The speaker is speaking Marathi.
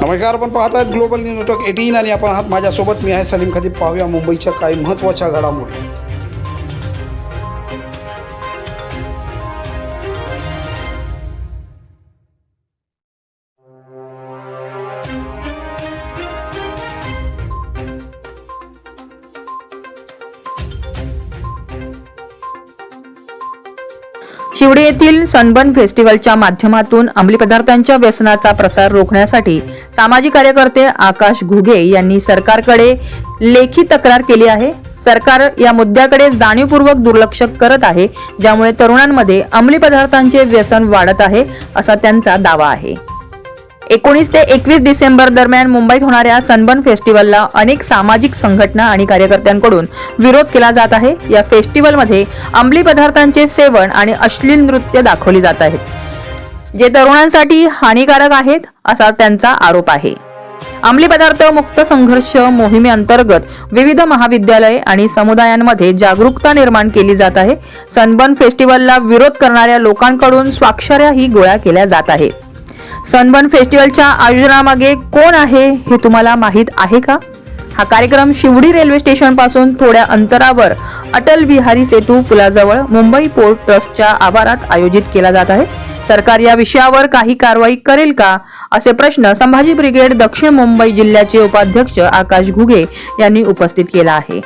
नमस्कार आपण पाहत आहेत ग्लोबल न्यूज नेटवर्क एटीन आणि आपण आहात माझ्यासोबत. मी आहे सलीम खदीब पाहूया मुंबईच्या काही महत्त्वाच्या घडामोडी. शिवडी येथील सनबर्न फेस्टिवलच्या माध्यमातून अंमली पदार्थांच्या व्यसनाचा प्रसार रोखण्यासाठी सामाजिक कार्यकर्ते आकाश घुगे यांनी सरकारकडे लेखी तक्रार केली आहे. सरकार या मुद्द्याकडे जाणीवपूर्वक दुर्लक्ष करत आहे ज्यामुळे तरुणांमध्ये अंमली पदार्थांचे व्यसन वाढत आहे असा त्यांचा दावा आहे. एकोणीस ते एकवीस डिसेंबर दरम्यान मुंबईत होणाऱ्या सनबर्न फेस्टिवलला अनेक सामाजिक संघटना आणि कार्यकर्त्यांकडून विरोध केला जात आहे. या फेस्टिवलमध्ये अंमली पदार्थांचे सेवन आणि अश्लील नृत्य दाखवली जात आहेत. जे तरुणांसाठी हानिकारक आहेत असा त्यांचा आरोप आहे. अंमली पदार्थ मुक्त संघर्ष मोहिमेअंतर्गत विविध महाविद्यालय आणि समुदायांमध्ये जागरूकता निर्माण केली जात आहे. सनबर्न फेस्टिवलला विरोध करणाऱ्या लोकांकडून स्वाक्षऱ्याही गोळा केल्या जात आहेत. सनबर्न फेस्टिवलच्या आयोजनामागे कोण आहे हे तुम्हाला माहीत आहे का? हा कार्यक्रम शिवडी रेल्वे स्टेशनपासून थोड्या अंतरावर अटल बिहारी सेतू पुलाजवळ मुंबई पोर्ट ट्रस्टच्या आवारात आयोजित केला जात आहे. सरकार या विषयावर काही कारवाई करेल का? असे प्रश्न संभाजी ब्रिगेड दक्षिण मुंबई जिल्ह्याचे उपाध्यक्ष आकाश घुगे यांनी उपस्थित केला आहे.